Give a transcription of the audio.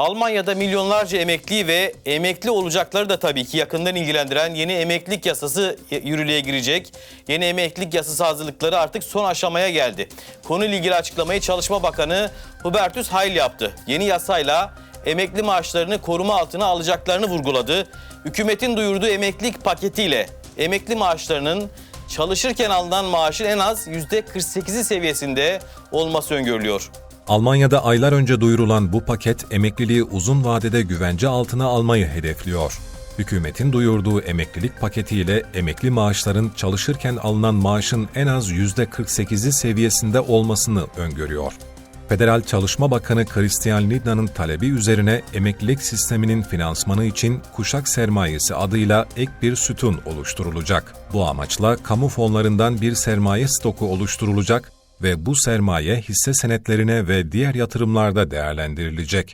Almanya'da milyonlarca emekli ve emekli olacakları da tabii ki yakından ilgilendiren yeni emeklilik yasası yürürlüğe girecek. Yeni emeklilik yasası hazırlıkları artık son aşamaya geldi. Konuyla ilgili açıklamayı Çalışma Bakanı Hubertus Heil yaptı. Yeni yasayla emekli maaşlarını koruma altına alacaklarını vurguladı. Hükümetin duyurduğu emeklilik paketiyle emekli maaşlarının çalışırken alınan maaşın en az %48'i seviyesinde olması öngörülüyor. Almanya'da aylar önce duyurulan bu paket emekliliği uzun vadede güvence altına almayı hedefliyor. Hükümetin duyurduğu emeklilik paketiyle emekli maaşların çalışırken alınan maaşın en az %48'i seviyesinde olmasını öngörüyor. Federal Çalışma Bakanı Christian Lindner'ın talebi üzerine emeklilik sisteminin finansmanı için kuşak sermayesi adıyla ek bir sütun oluşturulacak. Bu amaçla kamu fonlarından bir sermaye stoku oluşturulacak ve bu sermaye hisse senetlerine ve diğer yatırımlarda değerlendirilecek.